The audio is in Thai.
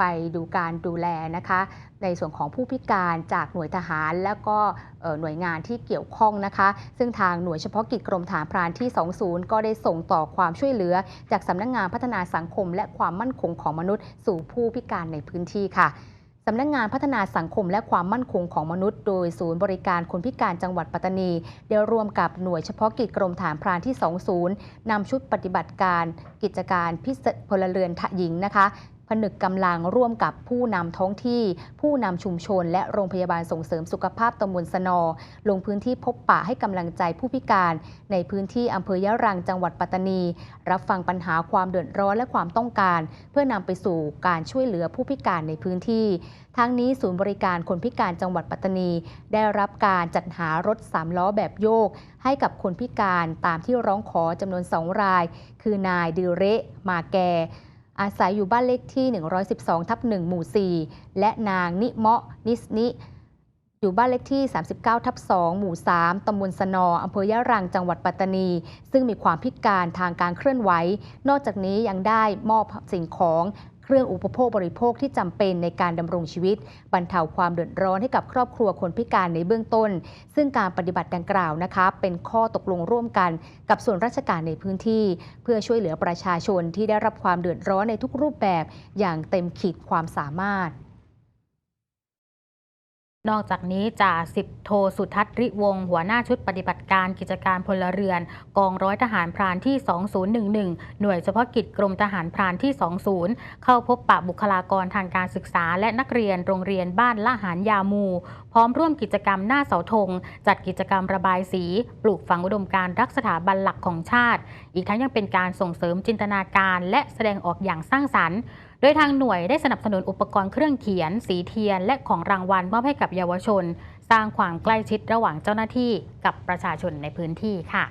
ไปดูการดูแลนะคะในส่วนของผู้พิการจากหน่วยทหาร และก็หน่วยงานที่เกี่ยวข้องนะคะ ซึ่งทางหน่วยเฉพาะกิจกรมฐานพรานที่ 20 ก็ได้ส่งต่อความช่วยเหลือ จากสำนักงานพัฒนาสังคม และความมั่นคงของมนุษย์ สู่ผู้พิการในพื้นที่ค่ะสำนักงานพัฒนาสังคมและความมั่นคงของมนุษย์ โดยศูนย์บริการคนพิการจังหวัดปัตตานี ได้ร่วมกับหน่วยเฉพาะกิจกรมฐานพรานที่ 20 นำชุดปฏิบัติการกิจการพิเศษพลเรือนทะหญิงนะคะ ผนึกกำลังร่วมกับผู้นำท้องที่ ผู้นำชุมชน และโรงพยาบาลส่งเสริมสุขภาพตำบลสนอ ลงพื้นที่พบปะให้กำลังใจผู้พิการ ในพื้นที่อำเภอยะรังจังหวัดปัตตานี รับฟังปัญหาความเดือดร้อนและความต้องการ เพื่อนำไปสู่การช่วยเหลือผู้พิการในพื้นที่ทั้งนี้ศูนย์บริการคนพิการจังหวัดปัตตานี ได้รับการจัดหารถสามล้อแบบโยก ให้กับคนพิการตามที่ร้องขอจำนวนสองราย คือนายดิเระมาแก อาศัยอยู่บ้านเลขที่ 112 ทับ1หมู่ 4 และนางนิเมาะนิสนิ อยู่บ้านเลขที่ 39 ทับ 2 หมู่ 3 ตำบลสนออำเภอยะรัง จังหวัดปัตตานี ซึ่งมีความพิการทางการเคลื่อนไหว นอกจากนี้ยังได้มอบสิ่งของเครื่องอุปโภคบริโภคที่จำเป็นในการดำรงชีวิต บรรเทาความเดือดร้อนให้กับครอบครัวคนพิการในเบื้องต้น ซึ่งการปฏิบัติดังกล่าวนะคะ เป็นข้อตกลงร่วมกันกับส่วนราชการในพื้นที่ เพื่อช่วยเหลือประชาชนที่ได้รับความเดือดร้อนในทุกรูปแบบอย่างเต็มขีดความสามารถ นอกจากนี้จ่าสิบโทสุทัศน์ริวงศ์หัวหน้าชุดปฏิบัติการกิจการพลเรือน กองร้อยทหารพรานที่ 2011 หน่วยเฉพาะกิจกรมทหารพรานที่ 20 เข้าพบปะบุคลากรทางการศึกษา และนักเรียนโรงเรียนบ้านละหารยามู พร้อมร่วมกิจกรรมหน้าเสาธง จัดกิจกรรมระบายสี ปลูกฝังอุดมการรักสถาบันหลักของชาติ อีกทั้งยังเป็นการส่งเสริมจินตนาการ และแสดงออกอย่างสร้างสรรค์ดยทางหน่วยได้สนับสนุนอุปกรณ์เครื่องเขียน สีเทียน และของรางวัลมอบให้กับเยาวชน สร้างความใกล้ชิดระหว่างเจ้าหน้าที่กับประชาชนในพื้นที่ค่ะ